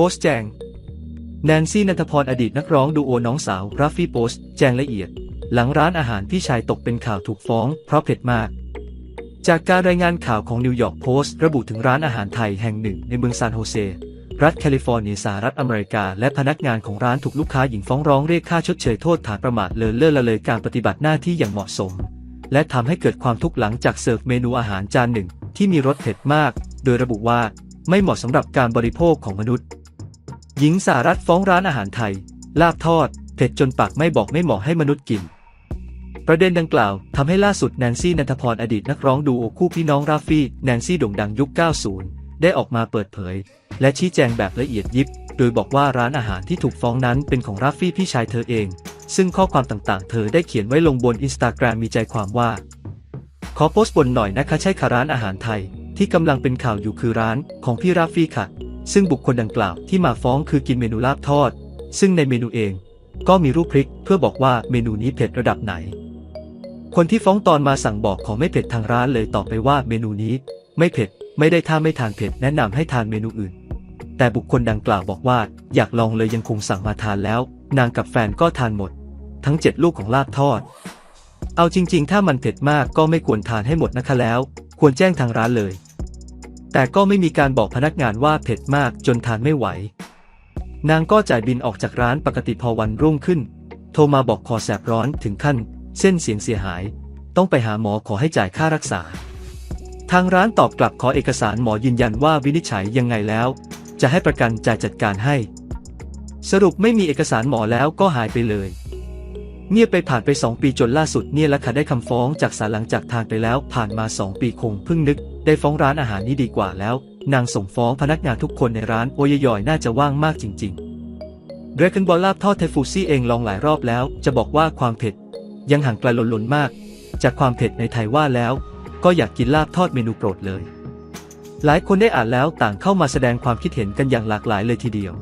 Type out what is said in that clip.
โพสต์แจง แนนซี่นันทพรอดีตนักร้องดูโอน้องสาวราฟฟี่โพสต์แจงละเอียด หลังร้านอาหารพี่ชายตกเป็นข่าวถูกฟ้องเพราะเผ็ดมาก จากการรายงานข่าวของนิวยอร์กโพสต์ระบุถึงร้านอาหารไทยแห่งหนึ่งในเมืองซานโฮเซ รัฐแคลิฟอร์เนียสหรัฐอเมริกา และพนักงานของร้านถูกลูกค้าหญิงฟ้องร้องเรียกค่าชดเชยโทษฐานประมาทเลินเล่อละเลยการปฏิบัติหน้าที่อย่างเหมาะสม และทำให้เกิดความทุกข์หลังจากเสิร์ฟเมนูอาหารจานหนึ่งที่มีรสเผ็ดมาก โดยระบุว่าไม่เหมาะสำหรับการบริโภคของมนุษย์ หญิงสหรัฐฟ้องร้านอาหารไทย ลาบทอด เผ็ดจนปากไม่บอกไม่เหมาะให้มนุษย์กิน ประเด็นดังกล่าวทำให้ล่าสุดแนนซี่นันทพรอดีตนักร้องดูโอคู่พี่น้องราฟฟี่แนนซี่โด่งดังยุค 90 ได้ออกมาเปิดเผย และชี้แจงแบบละเอียดยิบ โดยบอกว่าร้านอาหารที่ถูกฟ้องนั้นเป็นของราฟฟี่พี่ชายเธอเอง ซึ่งข้อความต่างๆ เธอได้เขียนไว้ลงบนอินสตาแกรมมีใจความว่า ขอโพสต์บนหน่อยนะคะใช่ค่ะร้านอาหารไทย ที่กำลังเป็นข่าวอยู่คือร้านของพี่ราฟฟี่ค่ะ ซึ่งบุคคลดังกล่าวที่มาฟ้องคือกินเมนูลาบทอด ซึ่งในเมนูเอง ก็มีรูปพริกเพื่อบอกว่าเมนูนี้เผ็ดระดับไหน คนที่ฟ้องตอนมาสั่งบอกขอไม่เผ็ดทางร้านเลยตอบไปว่าเมนูนี้ ไม่เผ็ดไม่ได้ถ้าไม่ทานเผ็ดแนะนำให้ทานเมนูอื่น แต่บุคคลดังกล่าวบอกว่าอยากลองเลยยังคงสั่งมาทานแล้ว นางกับแฟนก็ทานหมด ทั้งเจ็ดลูกของลาบทอด เอาจริง ๆ ถ้ามันเผ็ดมากก็ไม่ควรทานให้หมดนะคะแล้ว ควรแจ้งทางร้านเลย แต่ก็ไม่มีการบอกพนักงานว่าเผ็ดมากจนทานไม่ไหว นางก็จ่ายบินออกจากร้านปกติพอวันรุ่งขึ้น โทรมาบอกคอแสบร้อนถึงขั้น เส้นเสียงเสียหาย ต้องไปหาหมอขอให้จ่ายค่ารักษา ทางร้านตอบกลับขอเอกสารหมอยืนยันว่าวินิจฉัยยังไงแล้ว จะให้ประกันจ่ายจัดการให้ สรุปไม่มีเอกสารหมอแล้วก็หายไปเลย เงียบไปผ่านไป 2 ปีจนล่าสุดเนี่ยและค่ะได้คำฟ้องจากศาลหลังจากทานไปแล้ว ผ่านมา 2 ปีคงเพิ่งนึก ได้ฟ้องร้านอาหารนี้ดีกว่าแล้ว นางส่งฟ้องพนักงานทุกคนในร้านโอยยอยน่าจะว่างมากจริงๆเรคันบอลลาบทอดเทฟูซี่เองลองหลายรอบแล้ว จะบอกว่าความเผ็ด ยังห่างไกลหล้นๆมาก จากความเผ็ดในไทยว่าแล้ว ก็อยากกินลาบทอดเมนูโปรดเลย หลายคนได้อ่านแล้วต่างเข้ามาแสดงความคิดเห็นกันอย่างหลากหลายเลยทีเดียว